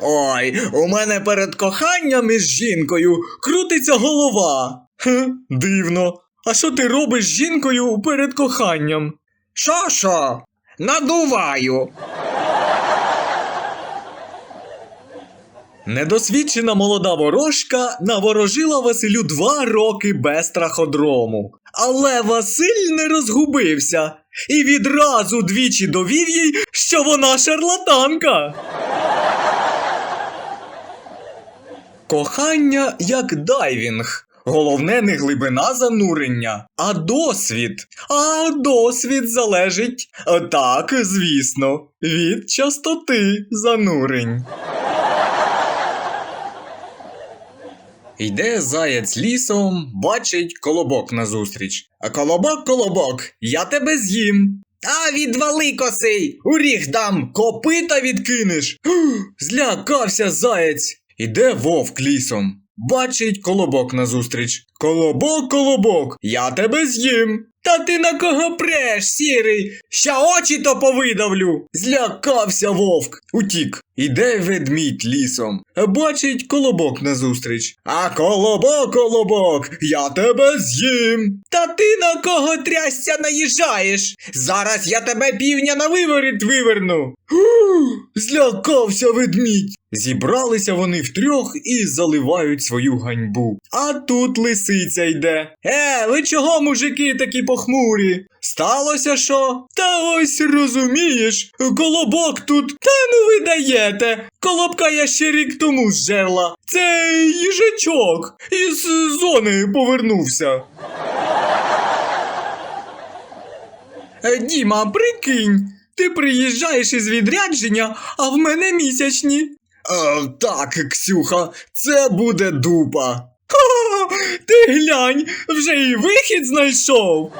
Ой, у мене перед коханням із жінкою крутиться голова. Хе, дивно. А що ти робиш з жінкою перед коханням? Що що? Надуваю. Недосвідчена молода ворожка наворожила Василю два роки без траходрому. Але Василь не розгубився і відразу двічі довів їй, що вона шарлатанка. Кохання як дайвінг. Головне не глибина занурення, а досвід. А досвід залежить, а так, звісно, від частоти занурень. Йде заяць лісом, бачить колобок назустріч. А колобок, колобок, я тебе з'їм. А відвали косий, у ріг дам, копита відкинеш. Злякався заєць. Іде вовк лісом. Бачить колобок назустріч. Колобок, колобок, я тебе з'їм. Та ти на кого преш, сірий? Ща очі то повидавлю. Злякався вовк, утік. Іде ведмідь лісом. Бачить колобок назустріч. А колобок, колобок, я тебе з'їм. Та ти на кого трясся наїжджаєш? Зараз я тебе півня на виворіт виверну. Ух, Злякався ведмідь. Зібралися вони втрьох і заливають свою ганьбу. А тут лисиця йде. Е, ви чого, мужики, такі похмурі? Сталося що? Та ось розумієш, колобок тут. Та ну ви даєте. Колобка я ще рік тому зжерла. Це їжачок із зони повернувся. Е, Діма, прикинь, ти приїжджаєш із відрядження, а в мене місячні. Е, так, Ксюха, це буде дупа. Ха, ти глянь, вже і вихід знайшов.